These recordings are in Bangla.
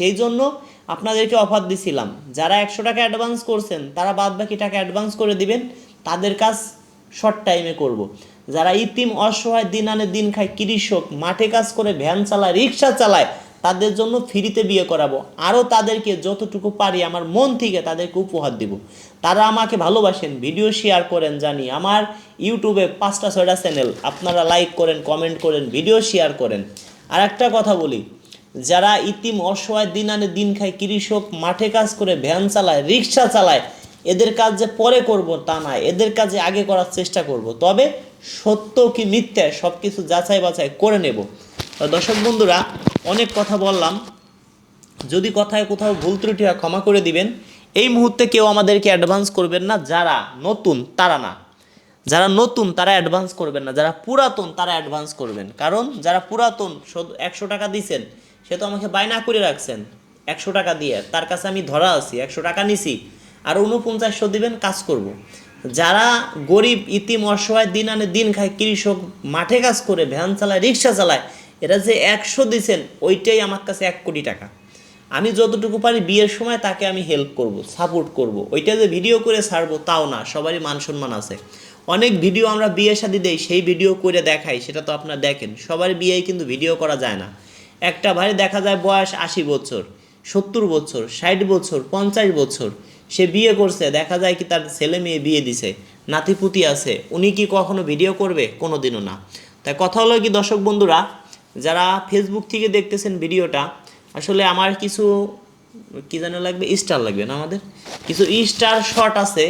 সেই জন্য আপনাদেরকে অফার দিছিলাম। যারা একশো টাকা অ্যাডভান্স করছেন, তারা বাদ বাকি টাকা অ্যাডভান্স করে দিবেন, তাদের কাজ শর্ট টাইমে করব। যারা ইতিম, অসহায় দিন আনে দিন খায়, কৃষক, মাঠে কাজ করে, ভ্যান চালায়, রিক্সা চালায়, তাদের জন্য ফ্রিতে বিয়ে করাবো। আরও তাদেরকে যতটুকু পারি, আমার মন থেকে তাদেরকে উপহার দিব। তারা আমাকে ভালোবাসেন, ভিডিও শেয়ার করেন, জানি। আমার ইউটিউবে পাঁচটা, ছয়টা চ্যানেল আপনারা লাইক করেন কমেন্ট করেন ভিডিও শেয়ার করেন। আর একটা কথা বলি যারা ইতিম অসহায় দিন আনে দিন খায়, কৃষক মাঠে কাজ করে, ভ্যান চালায়, রিক্সা চালায়, এদের কাজ যে পরে করব তা না, এদের কাজে আগে করার চেষ্টা করব। তবে সত্য কি মিথ্যা সব কিছু যাচাই বাছাই করে নেব। দর্শক বন্ধুরা, অনেক কথা বললাম। যদি কথায় কোথাও ভুল ত্রুটি হয়, ক্ষমা করে দিবেন। এই মুহূর্তে কেউ আমাদেরকে অ্যাডভান্স করবেন না, যারা নতুন, তারা না। যারা নতুন, তারা অ্যাডভান্স করবেন না। যারা পুরাতন, তারা অ্যাডভান্স করবেন। কারণ যারা পুরাতন একশো টাকা দিছেন সে তো আমাকে বায়না করে রাখছেন। একশো টাকা দিয়ে। তার কাছে আমি ধরা আছি, একশো টাকা নিছি। আর উনপঞ্চাশশো দিবেন, কাজ করব। যারা গরিব, ইতিম, অসহায়, দিন আনে দিন খায়, কৃষক, মাঠে কাজ করে, ভ্যান চালায়, রিক্সা চালায়, এরা যে একশো দিছেন, ওইটাই আমার কাছে এক কোটি টাকা। আমি যতটুকু পারি বিয়ের সময় তাকে আমি হেল্প করব সাপোর্ট করব। ওইটা যে ভিডিও করে ছাড়বো, তাও না, সবারই মান সম্মান আছে। অনেক ভিডিও আমরা বিয়ে শাদি দেই, সেই ভিডিও করে দেখাই, সেটা তো আপনারা দেখেন। সবার বিয়েই কিন্তু ভিডিও করা যায় না। একটা ভাই দেখা যায় বয়স আশি বছর, সত্তর বছর, ষাট বছর, পঞ্চাশ বছর। সে বিয়ে করছে, দেখা যায় কি তার ছেলে মেয়ে বিয়ে দিছে নাতিপুতি আছে। উনি কি কখনো ভিডিও করবে? কোনো দিনও না। তাই কথা হলো কি দর্শক বন্ধুরা, যারা ফেসবুক থেকে দেখতেছেন ভিডিওটা আসলে আমার কিছু, কি জানা লাগবে স্টার লাগবে না আমাদের? কিছু স্টার শট আছে।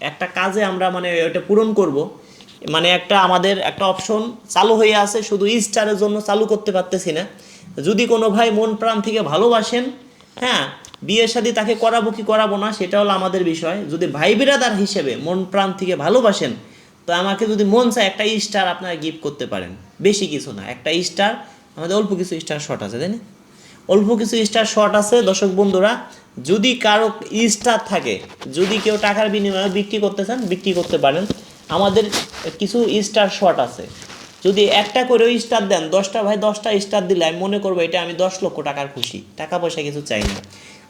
একটা কাজে আমরা মানে ওটা পূরণ করব। মানে একটা আমাদের একটা অপশন চালু হয়ে আছে, শুধু স্টারের জন্য চালু করতে পারতেছি না। যদি কোনো ভাই মন প্রাণ থেকে ভালোবাসেন হ্যাঁ বিয়ের সাথে তাকে করাবো কি করাবো না সেটা হলো আমাদের বিষয়। যদি ভাই বিরাদার হিসেবে মন প্রাণ থেকে ভালোবাসেন, তো আমাকে যদি মন চায় একটা স্টার আপনারা গিফট করতে পারেন। বেশি কিছু না, একটা স্টার আমাদের অল্প কিছু স্টার শট আছে, তাই না? অল্প কিছু স্টার শট আছে, দর্শক বন্ধুরা, যদি কারও স্টার থাকে, যদি কেউ টাকার বিনিময়ে বিক্রি করতে চান, বিক্রি করতে পারেন। আমাদের কিছু স্টার শট আছে। যদি একটা করেও স্টার দেন দশটা ভাই দশটা স্টার দিলে আমি মনে করব এটা আমি দশ লক্ষ টাকার খুশি। টাকা পয়সা কিছু চাই না।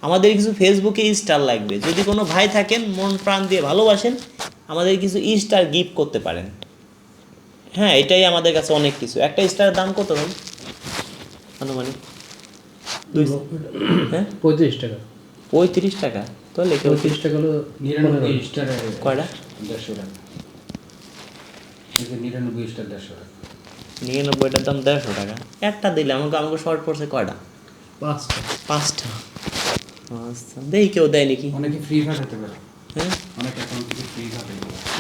আমাদের কিছু ফেসবুকে স্টার লাগবে। যদি কোনো ভাই থাকেন মন প্রাণ দিয়ে ভালোবাসেন আমাদের কিছু স্টার গিফট করতে পারেন। হ্যাঁ এটাই আমাদের কাছে অনেক কিছু। একটা স্টার দাম কত ভাই? আনুমানিক। হ্যাঁ? পঁয়ত্রিশ টাকা। পঁয়ত্রিশ টাকা? তো লেখে পঁয়ত্রিশ টাকা হলো নিরানব্বই স্টার কয়টা? দেড়শো টাকা। দেড়শো টাকা। নিরানব্বইটার দাম দেড়শো টাকা? একটা দিলে আমাকে আমাকে শর্ট পড়ছে কয়টা? পাঁচটা। পাঁচটা? আচ্ছা দেখি কেউ দেয় নাকি। অনেকে ফ্রি পাঠাতে পারে। হ্যাঁ? অনেক অ্যাকাউন্ট থেকে ফ্রি পাঠাতে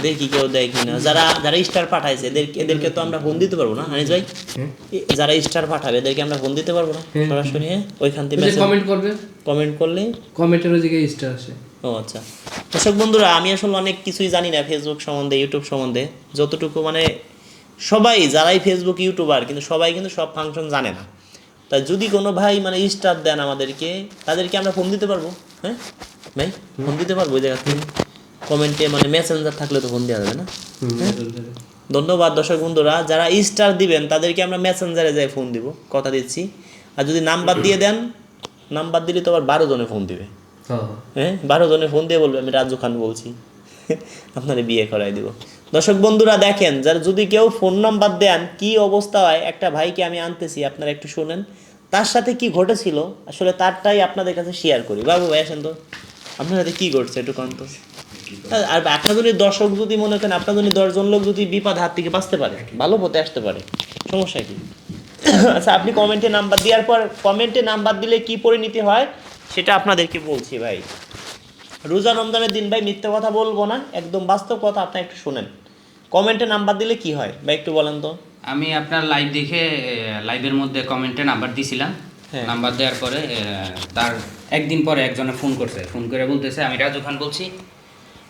দেখি কেউ দেয় কিনা। যারা যারা স্টার পাঠাইছে এদের এদেরকে তো আমরা ফোন দিতে পারব না হানিস ভাই? হ্যাঁ। যারা স্টার পাঠাবে এদেরকে আমরা ফোন দিতে পারব না হ্যাঁ। সরাসরি ওইখান থেকে কমেন্ট করবে। কমেন্ট করলে কমেন্টের ওই জায়গায় স্টার আসে। ও আচ্ছা। দর্শক বন্ধুরা আমি আসলে অনেক কিছুই জানি না ফেসবুক সম্বন্ধে ইউটিউব সম্বন্ধে। যতটুকু মানে সবাই যারাই ফেসবুক ইউটিউবার কিন্তু সবাই কিন্তু সব ফাংশন জানে না। তা যদি কোনো ভাই মানে স্টার দেন আমাদেরকে তাদেরকে আমরা ফোন দিতে পারব? হ্যাঁ? ভাই ফোন দিতে পারব ওই জায়গা থেকে? কমেন্টে মানে মেসেঞ্জার থাকলে তো ফোন দেওয়া যাবে না? ধন্যবাদ দর্শক বন্ধুরা। যারা স্টার দিবেন তাদেরকে আমরা মেসেঞ্জারে যাই ফোন দিব কথা দিচ্ছি। আর যদি নাম্বার দিয়ে দেন নাম্বার দিলে তো আবার বারো জনে ফোন দিবে। হ্যাঁ। হ্যাঁ বারো জনের ফোন দিয়ে বলবে, আমি রাজু খান বলছি। আপনার বিয়ে করাই দিব। দর্শক বন্ধুরা দেখেন, যার যদি কেউ ফোন নাম্বার দেন, কি অবস্থা হয়, একটা ভাইকে আমি আনতেছি, আপনারা একটু শোনেন। তার সাথে কি ঘটেছিল? আসলে তারটাই আপনাদের কাছে শেয়ার করি। বাবু ভাই, আসেন তো। আপনার সাথে কি ঘটছে, একটু কান্ত আর আপনার যদি দর্শক যদি মনে করেন, আপনার যদি দশজন লোক যদি বিপদ হাত থেকে বাঁচতে পারে, ভালো পথে আসতে পারে, সমস্যা কি? আচ্ছা আপনি কমেন্টে নাম্বার দেওয়ার পর কমেন্টে নাম্বার দিলে কি পরিণতি হয়? সেটা আপনাদেরকে বলছি ভাই। রোজা রমজানের দিন ভাই মিথ্যে কথা বলব না একদম বাস্তব কথা আপনি একটু শুনেন। কমেন্টে নাম্বার দিলে কি হয়? ভাই একটু বলেন তো। আমি আপনার লাইভ দেখে লাইভের মধ্যে কমেন্টে নাম্বার দিছিলাম। হ্যাঁ। নাম্বার দেওয়ার পরে তার একদিন পরে একজনে ফোন করছে। ফোন করে বলতেছে আমি রাজু খান বলছি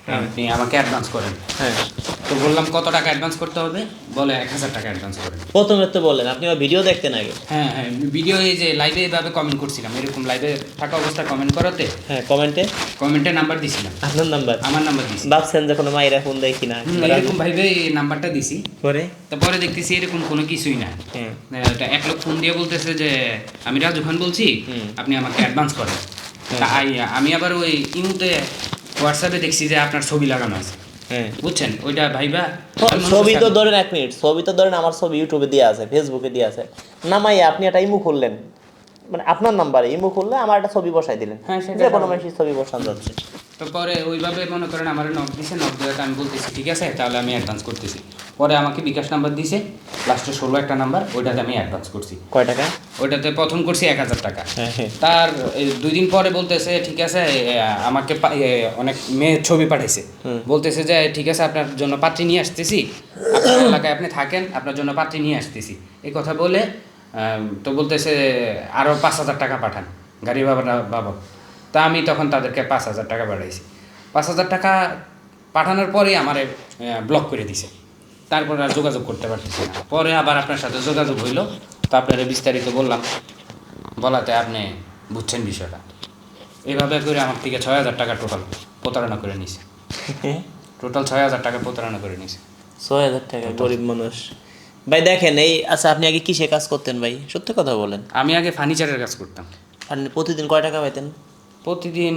আপনি আমাকে অ্যাডভান্স করেন। হ্যাঁ। তো বললাম কত টাকা অ্যাডভান্স করতে হবে? বলে এক হাজার টাকা অ্যাডভান্স করেন। প্রথমে তো বললেন আপনি আমার ভিডিও দেখতেন আগে। হ্যাঁ হ্যাঁ ভিডিও এই যে লাইভে এইভাবে কমেন্ট করছিলাম এরকম লাইভে থাকা অবস্থায় কমেন্ট করাতে। হ্যাঁ কমেন্টে কমেন্টে নাম্বার দিছিলাম। আপনার নাম্বার আমার নাম্বার দিছি। ভাবছেন যে কোনো মাইরা ফোন দেয় কিনা এরকম ভাইবে এই নাম্বারটা দিছি। পরে? তারপরে দেখতেছি এরকম কোনো কিছুই না হ্যাঁ। এক লোক ফোন দিয়ে বলতেছে যে আমি রাজু খান বলছি আপনি আমাকে অ্যাডভান্স করেন। আমি আবার ওই ইমুতে হোয়াটসঅ্যাপে দেখছি যে আপনার ছবি লাগানো আছে। হ্যাঁ। বুঝছেন? ওইটা ভাইবা ছবি তো ধরেন এক মিনিট ছবি তো ধরেন আমার ছবি ইউটিউবে দিয়ে আছে ফেসবুকে দিয়ে আছে। নামাই আপনি একটা ইমু খুললেন। মানে আপনার নাম্বারে ইমু খুললে আমার একটা ছবি বসাই দিলেন। হ্যাঁ, সেটা যে কোনো মানুষের ছবি বসান যাচ্ছে। তো পরে ওইভাবে মনে করেন আমার নক দিছে নক দেওয়াতে আমি বলতেছি ঠিক আছে তাহলে আমি অ্যাডভান্স করতেছি। পরে আমাকে বিকাশ নাম্বার দিছে লাস্টে ষোলো একটা নাম্বার ওইটাতে আমি অ্যাডভান্স করছি। কয় টাকা? ওইটাতে প্রথম করছি এক হাজার টাকা। হ্যাঁ হ্যাঁ। তার দুই দিন পরে বলতেছে ঠিক আছে আমাকে অনেক মেয়ে ছবি পাঠাইছে। বলতেছে যে ঠিক আছে আপনার জন্য পাত্রী নিয়ে আসতেছি। আপনার এলাকায় আপনি থাকেন আপনার জন্য পাত্রী নিয়ে আসতেছি। এই কথা বলে তো বলতেছে আরও পাঁচ হাজার টাকা পাঠান গাড়ি বাবাটা বাবা তা আমি তখন তাদেরকে পাঁচ হাজার টাকা পাঠাইছি। পাঁচ হাজার টাকা পাঠানোর পরেই আমার ব্লক করে দিছে। তারপর আর যোগাযোগ করতে পারতেছি না। পরে আবার আপনার সাথে যোগাযোগ হইল। তো আপনারা বিস্তারিত বললাম। বলাতে আপনি বুঝছেন বিষয়টা। এভাবে করে আমার থেকে ছয় হাজার টাকা টোটাল প্রতারণা করে নিছে। টোটাল ছয় হাজার টাকা প্রতারণা করে নিছে। ছয় হাজার টাকা গরিব মানুষ। ভাই দেখেন এই আচ্ছা আপনি আগে কিসে কাজ করতেন ভাই? সত্যি কথা বলেন। আমি আগে ফার্নিচারের কাজ করতাম। আপনি প্রতিদিন কয় টাকা পাইতেন? প্রতিদিন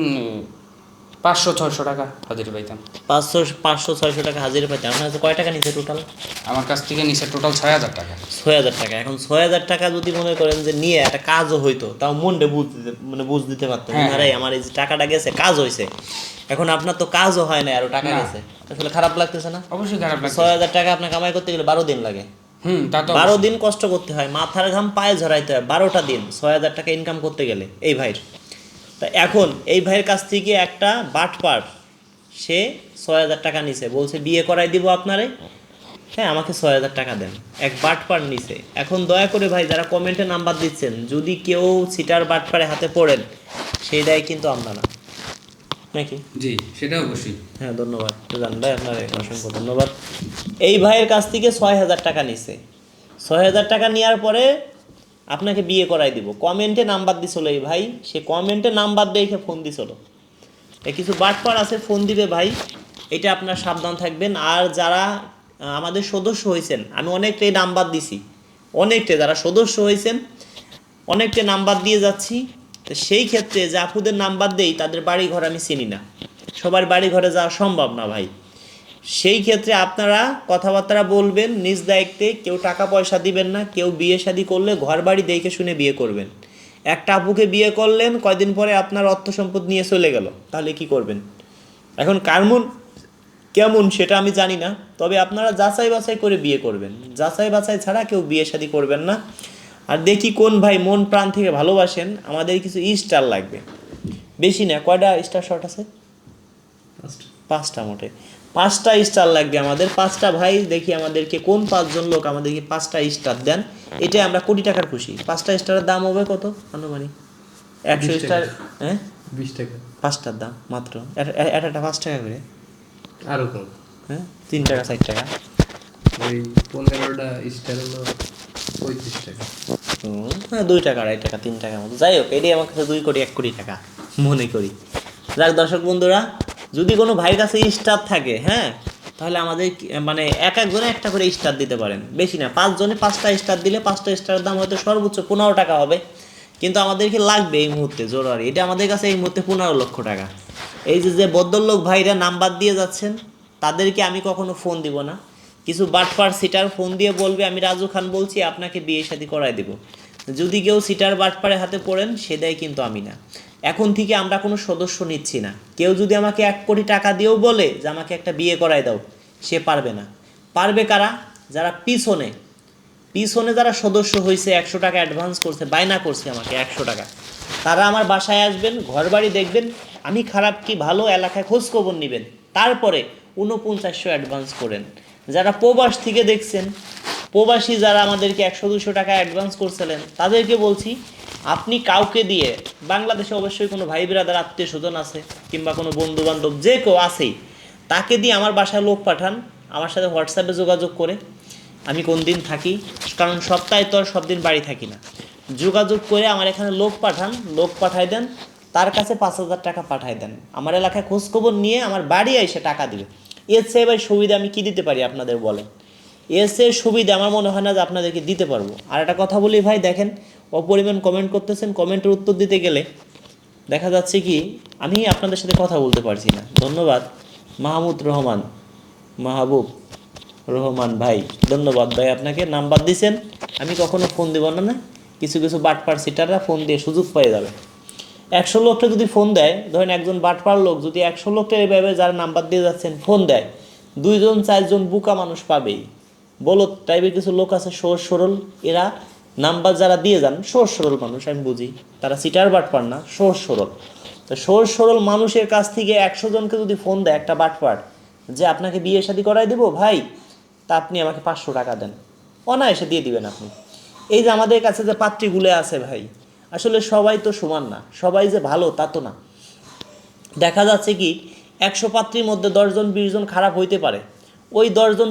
পাঁচশো ছয়শো টাকা হাজির পাইতাম। পাঁচশো পাঁচশো ছয়শো টাকা হাজিরা পাইতাম আপনার কাছে কয় টাকা নিচ্ছে টোটাল আমার কাছ থেকে নিছে টোটাল ছয় হাজার টাকা। ছয় হাজার টাকা। এখন ছয় হাজার টাকা যদি মনে করেন যে নিয়ে একটা কাজও হইতো তাও মনটা বুঝ দিতে মানে বুঝ দিতে পারতেন হ্যাঁ, আরে আমার এই যে টাকাটা গেছে কাজ হয়েছে এখন আপনার তো কাজও হয় না আরও টাকা। গেছে। আসলে খারাপ লাগতেছে না? অবশ্যই খারাপ লাগছে ছয় হাজার টাকা আপনার কামাই করতে গেলে বারো দিন লাগে। বারো দিন কষ্ট করতে হয় মাথার ঘাম পায়ে ঝরাইতে হয় বারোটা দিন ছয় হাজার টাকা ইনকাম করতে গেলে এই ভাইয়ের। তা এখন এই ভাইয়ের কাছ থেকে একটা বাটপার সে ছয় হাজার টাকা নিছে বলছে বিয়ে করাই দিব আপনারে? হ্যাঁ আমাকে ছয় হাজার টাকা দেন এক বাটপার নিছে। এখন দয়া করে ভাই যারা কমেন্টে নাম্বার দিচ্ছেন যদি কেউ সিটার বাটপারে হাতে পড়েন সেই দায় কিন্তু আমরা না। নাকি? জি সেটা অবশ্যই। হ্যাঁ ধন্যবাদ। জান ভাই আপনার অসংখ্য ধন্যবাদ। এই ভাইয়ের কাছ থেকে ছয় হাজার টাকা নিছে। ছয় হাজার টাকা নেওয়ার পরে আপনাকে বিয়ে করাই দিব। কমেন্টে নাম্বার দিছিল এই ভাই। সে কমেন্টে নাম্বার দেখে ফোন দিছিল। কিছু বাটপার আছে ফোন দিবে ভাই। এটা আপনার সাবধান থাকবেন। আর যারা আমাদের সদস্য হয়েছেন আমি অনেকটাই নাম্বার দিছি। অনেকটাই যারা সদস্য হয়েছেন অনেকটা নাম্বার দিয়ে যাচ্ছি। তো সেই ক্ষেত্রে যে আপুদের নাম্বার দেই, তাদের বাড়ি ঘর আমি চিনি না। সবার বাড়ি ঘরে যাওয়া সম্ভব না ভাই। সেই ক্ষেত্রে আপনারা কথাবার্তা বলবেন, নিজ দায়িত্বে কেউ টাকা পয়সা দিবেন না, কেউ বিয়ে শাদি করলে ঘর বাড়ি দেখে শুনে বিয়ে করবেন। একটা আপুকে বিয়ে করলেন, কয়দিন পরে আপনার অর্থ সম্পদ নিয়ে চলে গেল, তাহলে কি করবেন? এখন কারমন কেমন সেটা আমি জানি না, তবে আপনারা যাচাই বাছাই করে বিয়ে করবেন। যাচাই বাছাই ছাড়া কেউ বিয়ে শাদি করবেন না। আর দেখি কোন ভাই মন প্রাণ থেকে ভালোবাসেন আমাদের কিছু স্টার লাগবে। বেশি না কয়টা স্টার শট আছে? পাঁচটা। মোটে। পাঁচটা স্টার লাগবে আমাদের পাঁচটা ভাই দেখি আমাদেরকে কোন পাঁচজন লোক আমাদেরকে পাঁচটা স্টার দেন। এটাই আমরা কোটি টাকার খুশি। পাঁচটা স্টারের দাম হবে কত আনুমানিক? একশো স্টার হ্যাঁ? বিশ টাকা। পাঁচটার দাম মাত্র। একটা পাঁচ টাকা করে। আরও কম। হ্যাঁ? তিন টাকা চার টাকা। ওই পনেরোটা স্টার হলো পঁয়ত্রিশ টাকা। হ্যাঁ দুই টাকা, আড়াই টাকা, তিন টাকার মতো। যাই হোক, এটাই আমার কাছে দুই কোটি, এক কোটি টাকা, মনে করি। যাক দর্শক বন্ধুরা, যদি কোনো ভাইয়ের কাছে স্টার থাকে হ্যাঁ তাহলে আমাদের মানে এক একজনে একটা করে স্টার দিতে পারেন। বেশি না, পাঁচজনে পাঁচটা স্টার দিলে পাঁচটা স্টারের দাম হয়তো সর্বোচ্চ পনেরো টাকা হবে। কিন্তু আমাদেরকে লাগবে এই মুহূর্তে, জোরারি? এটা আমাদের কাছে এই মুহূর্তে পনেরো লক্ষ টাকা। এই যে যে বদললোক ভাইরা নাম্বার দিয়ে যাচ্ছেন, তাদেরকে আমি কখনো ফোন দিব না। কিছু বাটপার সিটার ফোন দিয়ে বলবে, আমি রাজু খান বলছি, আপনাকে বিয়ে শাদি করাই দেব। যদি কেউ সিটার বাটপারে হাতে পড়েন, সে দেয় কিন্তু আমি না। এখন থেকে আমরা কোনো সদস্য নিচ্ছি না। কেউ যদি আমাকে এক কোটি টাকা দিয়েও বলে যে, আমাকে একটা বিয়ে করাই দাও, সে পারবে না। পারবে কারা? যারা পিছনে পিছনে যারা সদস্য হয়েছে একশো টাকা অ্যাডভান্স করছে, বায়না করছে আমাকে একশো টাকা। তারা আমার বাসায় আসবেন ঘর বাড়ি দেখবেন, আমি খারাপ কি ভালো, এলাকায় খোঁজ খবর নেবেন। তারপরে ঊনপঞ্চাশশো অ্যাডভান্স করেন। যারা প্রবাস থেকে দেখছেন, প্রবাসী যারা আমাদেরকে একশো, দুশো টাকা অ্যাডভান্স করছিলেন, তাদেরকে বলছি, আপনি কাউকে দিয়ে, বাংলাদেশে অবশ্যই কোনো ভাই বিরাদার, আত্মীয় স্বজন আছে, কিংবা কোনো বন্ধু বান্ধব যে কেউ আছেই, তাকে দিয়ে আমার বাসায় লোক পাঠান, আমার সাথে হোয়াটসঅ্যাপে যোগাযোগ করে, আমি কোন দিন থাকি, কারণ সপ্তাহে তো আর সব দিন বাড়ি থাকি না। যোগাযোগ করে আমার এখানে লোক পাঠান, লোক পাঠাই দেন, তার কাছে পাঁচ হাজার টাকা পাঠাই দেন। আমার এলাকায় খোঁজখবর নিয়ে আমার বাড়ি এসে টাকা দিবে। এর চেয়ে ভাই সুবিধা আমি কি দিতে পারি আপনাদের বলেন? এর চেয়ে সুবিধা আমার মনে হয় না যে আপনাদেরকে দিতে পারব। আর একটা কথা বলি ভাই, দেখেন, অপরিমাণ কমেন্ট করতেছেন কমেন্টের উত্তর দিতে গেলে দেখা যাচ্ছে কি, আমি আপনাদের সাথে কথা বলতে পারছি না। ধন্যবাদ, মাহমুদ রহমান, মাহবুব রহমান ভাই, ধন্যবাদ ভাই আপনাকে নাম্বার দিয়েছেন আমি কখনো ফোন দিব না না? কিছু কিছু বাটপার সিটাররা ফোন দিয়ে সুযোগ পেয়ে যাবে। একশো লোকটা যদি ফোন দেয়, ধরেন একজন বাটপার লোক যদি একশো লোকটা এইভাবে যারা নাম্বার দিয়ে যাচ্ছেন ফোন দেয়, দুইজন, চারজন বুকা মানুষ পাবেই। বলো টাইপের কিছু লোক আছে সহজ সরল? এরা নাম্বার যারা দিয়ে যান, সহজ সরল মানুষ, আমি বুঝি। তারা সিটার বাটপার না, সহজ সরল। তো সহজ সরল মানুষের কাছ থেকে একশো জনকে যদি ফোন দেয় একটা বাটপার, যে আপনাকে বিয়ে শাদী করাই দেবো, ভাই, তা আপনি আমাকে পাঁচশো টাকা দেন। অনায়াসে দিয়ে দিবেন আপনি। এই যে আমাদের কাছে যে পাত্রীগুলো আছে ভাই আসলে সবাই তো সমান না, সবাই যে ভালো তা তো না। দেখা যাচ্ছে কি, একশো পাত্রীর মধ্যে দশজন, বিশজন খারাপ হইতে পারে। ওই দশজন